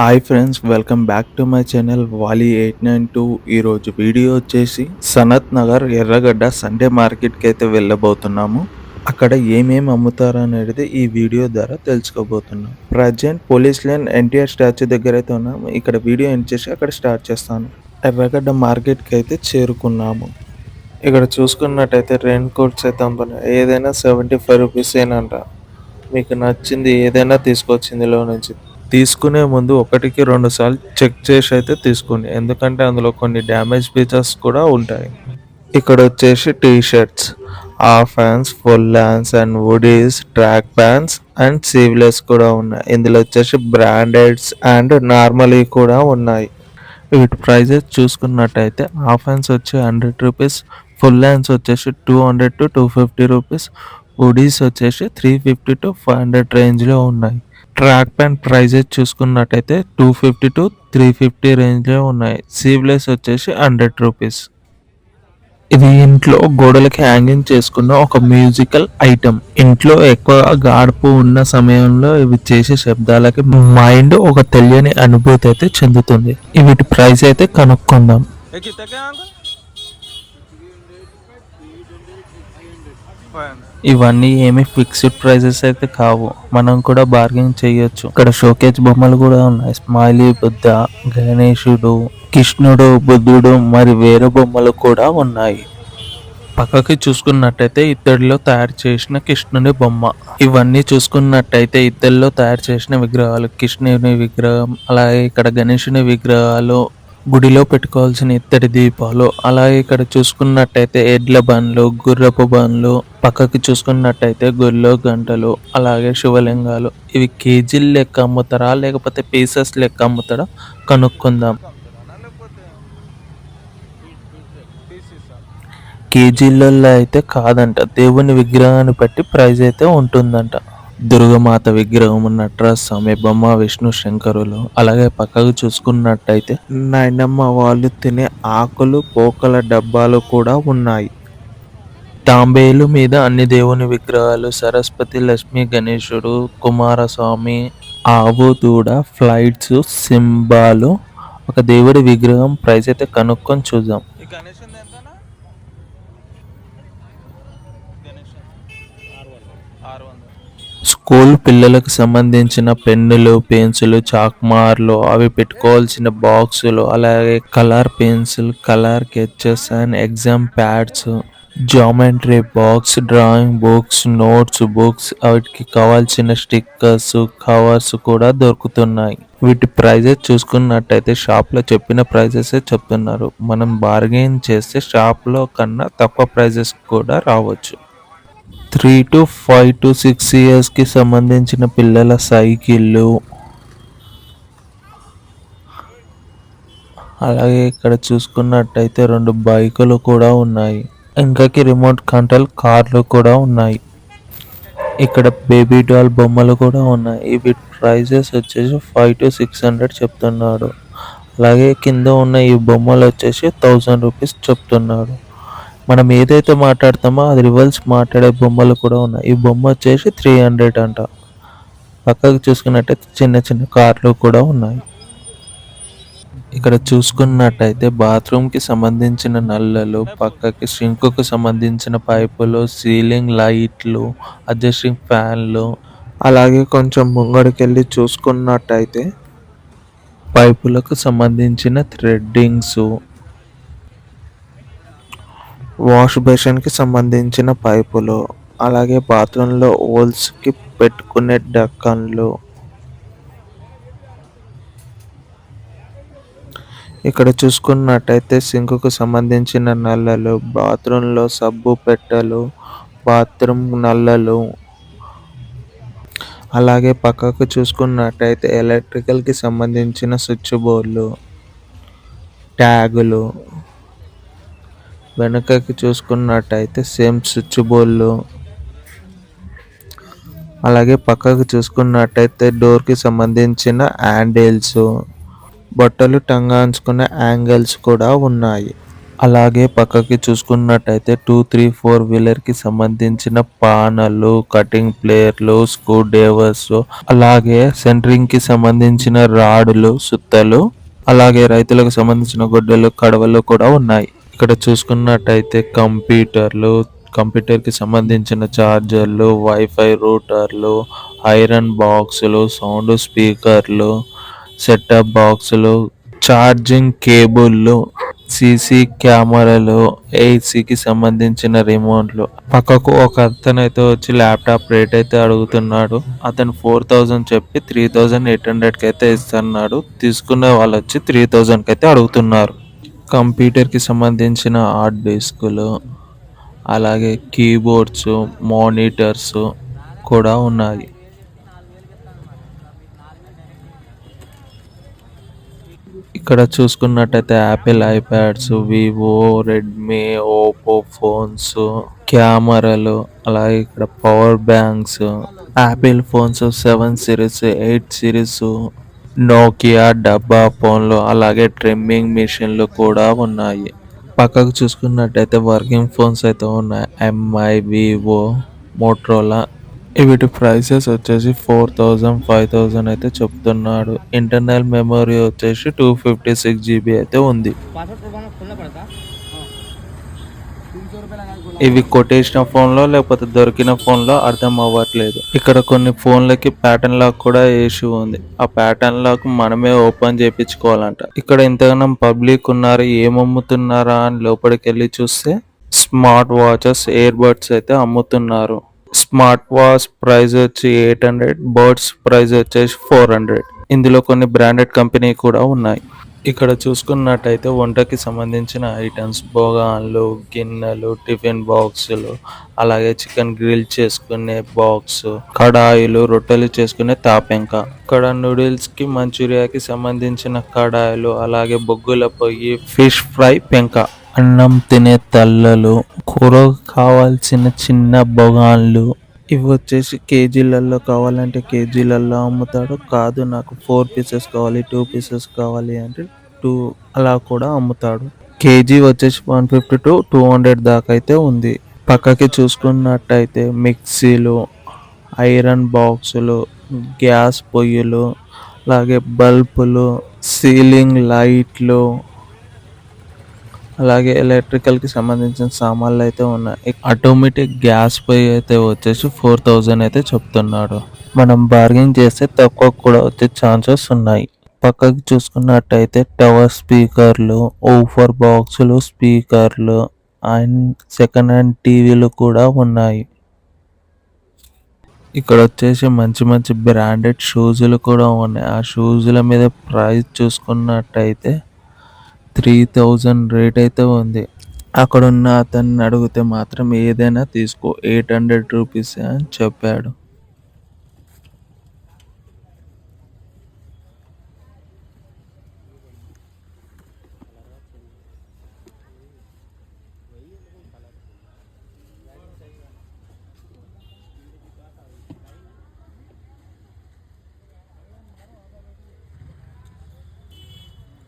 Hi friends welcome back to my channel వాలి eight nine two ఈరోజు video వచ్చేసి సనత్ నగర్ ఎర్రగడ్డ సండే మార్కెట్కి అయితే వెళ్ళబోతున్నాము. అక్కడ ఏమేమి అమ్ముతారు అనేది ఈ వీడియో ద్వారా తెలుసుకోబోతున్నాం. Present police line NTR statue దగ్గర అయితే ఉన్నాము. ఇక్కడ వీడియో ఎండ్ చేసి అక్కడ స్టార్ట్ చేస్తాను. ఎర్రగడ్డ మార్కెట్కి అయితే చేరుకున్నాము. ఇక్కడ చూసుకున్నట్టయితే రెయిన్ కోట్స్ అయితే అమ్ముతున్నాయి ఏదైనా సెవెంటీ ఫైవ్ రూపీస్ ఏనంట. మీకు నచ్చింది ఏదైనా తీసుకోవచ్చు ఇందులో నుంచి తీసుకునే ముందు ఒకటికి రెండు సార్లు చెక్ చేసి అయితే తీసుకోండి. ఎందుకంటే అందులో కొన్ని డ్యామేజ్ ఫీచర్స్ కూడా ఉంటాయి. ఇక్కడ వచ్చేసి T shirts half hands full hands and hoodies track pants and sleeveless కూడా ఉన్నాయి. ఇందులో వచ్చేసి బ్రాండెడ్స్ అండ్ నార్మల్వి కూడా ఉన్నాయి. వీటి ప్రైజెస్ చూసుకున్నట్టయితే హాఫ్ హ్యాండ్స్ వచ్చి హండ్రెడ్ రూపీస్ ఫుల్ హ్యాండ్స్ వచ్చేసి two hundred to two fifty rupees hoodies వచ్చేసి three fifty to five hundred రేంజ్లో ఉన్నాయి. ట్రాక్ ప్యాంట్ ప్రైజెస్ చూసుకున్నట్టయితే two fifty to three fifty రేంజ్లో ఉన్నాయి. సీవ్లెస్ వచ్చేసి హండ్రెడ్ రూపీస్ ఇది ఇంట్లో గోడలకి హ్యాంగింగ్ చేసుకున్న ఒక మ్యూజికల్ ఐటమ్ ఇంట్లో ఎక్కువ గాడుపు ఉన్న సమయంలో ఇవి చేసే శబ్దాలకి మైండ్ ఒక తెలియని అనుభూతి అయితే చెందుతుంది. వీటి ప్రైస్ అయితే కనుక్కుందాం. ఇవన్నీ ఏమి ఫిక్స్డ్ ప్రైజెస్ అయితే కావు. మనం కూడా బార్గెన్ చేయొచ్చు. ఇక్కడ షోకేజ్ బొమ్మలు కూడా ఉన్నాయి. స్మైలీ బుద్ధ గణేశుడు కృష్ణుడు బుద్ధుడు మరి వేరే బొమ్మలు కూడా ఉన్నాయి. పక్కకి చూసుకున్నట్టయితే ఇద్దరిలో తయారు చేసిన కృష్ణుని బొమ్మ. ఇవన్నీ చూసుకున్నట్టయితే ఇద్దరిలో తయారు చేసిన విగ్రహాలు. కృష్ణుని విగ్రహం అలాగే ఇక్కడ గణేషుని విగ్రహాలు గుడిలో పెట్టుకోవాల్సిన ఇత్తడి దీపాలు అలాగే ఇక్కడ చూసుకున్నట్టయితే ఎడ్ల బండ్లు గుర్రపు బండ్లు పక్కకి చూసుకున్నట్టయితే గొల్లో గంటలు అలాగే శివలింగాలు. ఇవి కేజీలు లెక్క అమ్ముతారా లేకపోతే పీసెస్ లెక్క అమ్ముతారా? కనుక్కుందాం. కేజీలలో అయితే కాదంట దేవుని విగ్రహాన్ని బట్టి ప్రైజ్ అయితే ఉంటుందంట. దుర్గమాత విగ్రహం నటరాజ స్వామి బొమ్మ విష్ణు శంకరులు. అలాగే పక్కకు చూసుకున్నట్టయితే నాయనమ్మ వాళ్ళు తినే ఆకులు పోకల డబ్బాలు కూడా ఉన్నాయి. తాంబేలు మీద అన్ని దేవుని విగ్రహాలు సరస్వతి లక్ష్మి గణేశుడు కుమారస్వామి ఆవు దూడ ఫ్లైట్స్ సింబాలు. ఒక దేవుడి విగ్రహం ప్రైస్ అయితే కనుక్కొని చూద్దాం. స్కూల్ పిల్లలకు సంబంధించిన పెన్నులు పెన్సిల్ చాక్మార్లు అవి పెట్టుకోవాల్సిన బాక్సులు అలాగే colour pencil colour sketches and exam pads geometry box drawing books notes books వాటికి కావాల్సిన స్టిక్కర్స్ కవర్స్ కూడా దొరుకుతున్నాయి. వీటి ప్రైజెస్ చూసుకున్నట్టయితే షాప్లో చెప్పిన ప్రైజెస్ చెప్తున్నారు. మనం బార్గెయిన్ చేస్తే షాప్లో కన్నా తక్కువ ప్రైజెస్ కూడా రావచ్చు. Three to five to six ఇయర్స్కి సంబంధించిన పిల్లల సైకిళ్ళు. అలాగే ఇక్కడ చూసుకున్నట్టయితే రెండు బైకులు కూడా ఉన్నాయి. ఇంకాకి రిమోట్ కంట్రోల్ కార్లు కూడా ఉన్నాయి. ఇక్కడ బేబీ డాల్ బొమ్మలు కూడా ఉన్నాయి. ఇవి ప్రైజెస్ వచ్చేసి ఫైవ్ టు సిక్స్ హండ్రెడ్ చెప్తున్నాడు. అలాగే కింద ఉన్న ఈ బొమ్మలు వచ్చేసి థౌజండ్ రూపీస్ చెప్తున్నాడు. మనం ఏదైతే మాట్లాడతామో అది రివర్స్ మాట్లాడే బొమ్మలు కూడా ఉన్నాయి. ఈ బొమ్మ వచ్చేసి త్రీ హండ్రెడ్ అంట. పక్కకు చూసుకున్నట్టయితే చిన్న చిన్న కార్లు కూడా ఉన్నాయి. ఇక్కడ చూసుకున్నట్టయితే బాత్రూమ్కి సంబంధించిన నల్లలు పక్కకి సింకుకు సంబంధించిన పైపులు సీలింగ్ లైట్లు అడ్జస్టింగ్ ఫ్యాన్లు అలాగే కొంచెం ముంగడికెళ్ళి చూసుకున్నట్టయితే పైపులకు సంబంధించిన థ్రెడ్డింగ్స్ వాష్ బేసిన్కి సంబంధించిన పైపులు అలాగే బాత్రూంలో హోల్స్కి పెట్టుకునే డక్కన్లు ఇక్కడ చూసుకున్నట్టయితే సింకుకు సంబంధించిన నల్లలు బాత్రూంలో సబ్బు పెట్టెలు బాత్రూమ్ నల్లలు. అలాగే పక్కకు చూసుకున్నట్టయితే ఎలక్ట్రికల్కి సంబంధించిన స్విచ్ బోర్డులు ట్యాగులు. వెనకకి చూసుకున్నట్టయితే సేమ్ స్విచ్ బోర్డ్లు. అలాగే పక్కకు చూసుకున్నట్టయితే డోర్కి సంబంధించిన హ్యాండిల్స్ బట్టలు టంగాంచుకునే యాంగిల్స్ కూడా ఉన్నాయి. అలాగే పక్కకి చూసుకున్నట్టయితే టూ త్రీ ఫోర్ వీలర్కి సంబంధించిన పానలు కటింగ్ ప్లేయర్లు స్క్రూ డ్రైవర్స్ అలాగే సెంటరింగ్కి సంబంధించిన రాడులు సుత్తలు అలాగే రైతులకు సంబంధించిన గొడ్డలు కడవలు కూడా ఉన్నాయి. ఇక్కడ చూసుకున్నట్టయితే కంప్యూటర్లు కంప్యూటర్కి సంబంధించిన చార్జర్లు వైఫై రూటర్లు ఐరన్ బాక్సులు సౌండ్ స్పీకర్లు సెటప్ బాక్సులు ఛార్జింగ్ కేబుల్లు సీసీ కెమెరాలు ఏసీకి సంబంధించిన రిమోట్లు. పక్కకు ఒక అతను అయితే వచ్చి ల్యాప్టాప్ రేట్ అయితే అడుగుతున్నాడు. అతను ఫోర్ థౌజండ్ చెప్పి త్రీ థౌజండ్ ఎయిట్ హండ్రెడ్కి అయితే ఇస్తున్నాడు. తీసుకునే వాళ్ళు వచ్చి త్రీ థౌజండ్కి అయితే అడుగుతున్నారు. కంప్యూటర్కి సంబంధించిన హార్డ్ డిస్కులు అలాగే కీబోర్డ్స్ మానిటర్స్ కూడా ఉన్నాయి. ఇక్కడ చూసుకున్నట్టయితే Apple iPads Vivo Redmi Oppo phones కెమెరాలు అలాగే ఇక్కడ power banks Apple phones seven series eight series Nokia డబ్బా ఫోన్లు అలాగే ట్రిమ్మింగ్ మిషన్లు కూడా ఉన్నాయి. పక్కకు చూసుకున్నట్టయితే వర్కింగ్ ఫోన్స్ అయితే ఉన్నాయి. ఎంఐ వివో మోట్రోలా వీటి ప్రైసెస్ వచ్చేసి ఫోర్ థౌజండ్ ఫైవ్ థౌజండ్ అయితే చెప్తున్నాడు. ఇంటర్నల్ మెమొరీ వచ్చేసి టూ ఫిఫ్టీ సిక్స్ జీబీ అయితే ఉంది. ఇవి కొట్టేసిన ఫోన్లో లేకపోతే దొరికిన ఫోన్లో అర్థం అవ్వట్లేదు ఇక్కడ కొన్ని ఫోన్లకి ప్యాటర్న్ లాక్ కూడా ఇష్యూ ఉంది. ఆ ప్యాటర్న్ లాక్ మనమే ఓపెన్ చేయించుకోవాలంట. ఇక్కడ ఇంతగానం పబ్లిక్ ఉన్నారు ఏమమ్ముతున్నారా అని లోపలికి వెళ్ళి చూస్తే స్మార్ట్ వాచెస్ ఇయర్ బడ్స్ అయితే అమ్ముతున్నారు. స్మార్ట్ వాచ్ ప్రైస్ వచ్చి ఎయిట్ హండ్రెడ్ బర్డ్స్ ప్రైస్ వచ్చేసి ఫోర్ హండ్రెడ్ ఇందులో కొన్ని బ్రాండెడ్ కంపెనీ కూడా ఉన్నాయి. ఇక్కడ చూసుకున్నట్టయితే వంటకి సంబంధించిన ఐటమ్స్ బోగాన్లు గిన్నెలు టిఫిన్ బాక్సులు అలాగే చికెన్ గ్రిల్ చేసుకునే బాక్స్ కడాయిలు రొట్టెలు చేసుకునే తాపెంక. ఇక్కడ నూడిల్స్కి మంచూరియాకి సంబంధించిన కడాయిలు అలాగే బొగ్గుల పొయ్యి ఫిష్ ఫ్రై పెంక. అన్నం తినే తల్లలు కూర కావాల్సిన చిన్న బొగాన్లు ఇవి వచ్చేసి కేజీలలో కావాలంటే కేజీలలో అమ్ముతాడు. కాదు నాకు ఫోర్ పీసెస్ కావాలి టూ పీసెస్ కావాలి అంటే టూ అలా కూడా అమ్ముతాడు. కేజీ వచ్చేసి one fifty to two hundred దాకా అయితే ఉంది. పక్కకి చూసుకున్నట్టయితే మిక్సీలు ఐరన్ బాక్సులు గ్యాస్ పొయ్యిలు అలాగే బల్బులు సీలింగ్ లైట్లు అలాగే ఎలక్ట్రికల్కి సంబంధించిన సామాన్లు అయితే ఉన్నాయి. ఆటోమేటిక్ గ్యాస్ పొయ్యి అయితే వచ్చేసి ఫోర్ థౌజండ్ అయితే చెప్తున్నాడు. మనం బార్గెన్ చేస్తే తక్కువ కూడా వచ్చే ఛాన్సెస్ ఉన్నాయి. పక్కకి చూసుకున్నట్టయితే టవర్ స్పీకర్లు ఓఫర్ బాక్సులు స్పీకర్లు అండ్ సెకండ్ హ్యాండ్ టీవీలు కూడా ఉన్నాయి. ఇక్కడ వచ్చేసి మంచి మంచి బ్రాండెడ్ షూజులు కూడా ఉన్నాయి. ఆ షూజుల మీద ప్రైస్ చూసుకున్నట్టయితే త్రీ థౌజండ్ రేట్ అయితే ఉంది. అక్కడున్న అతన్ని అడిగితే మాత్రం ఏదైనా తీసుకో. ఎయిట్ హండ్రెడ్ రూపీస్ అని చెప్పాడు.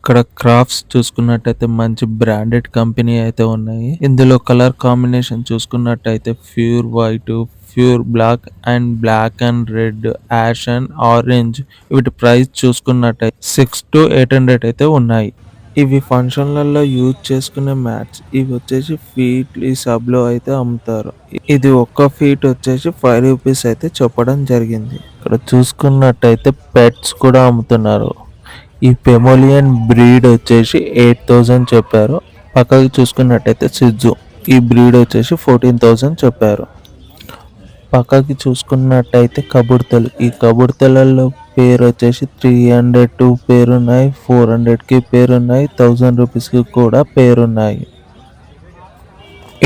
ఇక్కడ క్రాఫ్ట్స్ చూసుకున్నట్టయితే మంచి బ్రాండెడ్ కంపెనీ అయితే ఉన్నాయి. ఇందులో కలర్ కాంబినేషన్ చూసుకున్నట్టయితే pure white pure black and black and red ash and orange. వీటి ప్రైస్ చూసుకున్నట్టయితే సిక్స్ టు ఎయిట్ హండ్రెడ్ అయితే ఉన్నాయి. ఇవి ఫంక్షన్లలో యూజ్ చేసుకునే మ్యాట్స్. ఇవి వచ్చేసి ఫీట్ ఈ సబ్లో అయితే అమ్ముతారు. ఇది ఒక్క ఫీట్ వచ్చేసి ఫైవ్ రూపీస్ అయితే చెప్పడం జరిగింది. ఇక్కడ చూసుకున్నట్టయితే పెట్స్ కూడా అమ్ముతున్నారు. ఈ పెమోలియన్ బ్రీడ్ వచ్చేసి ఎయిట్ థౌజండ్ చెప్పారు. పక్కకి చూసుకున్నట్టయితే సిజ్జు ఈ బ్రీడ్ వచ్చేసి ఫోర్టీన్ థౌజండ్ చెప్పారు. పక్కకి చూసుకున్నట్టయితే కబుర్తలు ఈ కబుర్తలలో పేరు వచ్చేసి త్రీ హండ్రెడ్ టూ పేరున్నాయి ఫోర్ హండ్రెడ్కి పేరున్నాయి థౌజండ్ రూపీస్కి కూడా పేరున్నాయి.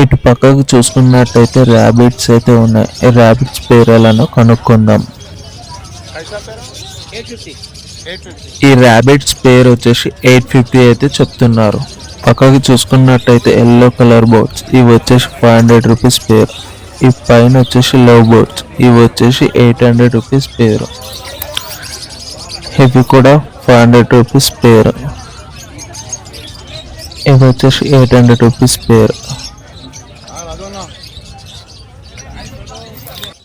ఇటు పక్కకు చూసుకున్నట్టయితే ర్యాబిట్స్ అయితే ఉన్నాయి. ర్యాబిట్స్ పేరులను కనుక్కుందాం. ఈ ర్యాబిట్స్ పేరు వచ్చేసి ఎయిట్ ఫిఫ్టీ అయితే చెప్తున్నారు. పక్కకి చూసుకున్నట్టయితే ఎల్లో కలర్ బోర్డ్స్ ఇవి వచ్చేసి ఫైవ్ హండ్రెడ్ రూపీస్ పేరు ఈ పైన వచ్చేసి లవ్ బోర్డ్స్ ఇవి వచ్చేసి ఎయిట్ హండ్రెడ్ రూపీస్ పేరు ఇవి కూడా ఫైవ్ హండ్రెడ్ రూపీస్ పేరు ఇవి వచ్చేసి ఎయిట్ హండ్రెడ్ రూపీస్ పేరు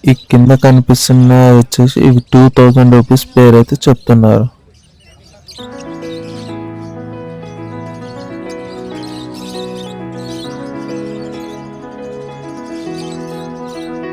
ఈ కింద కనిపిస్తున్న వచ్చేసి ఇవి టూ థౌజండ్ రూపీస్ పేరు అయితే చెప్తున్నారు.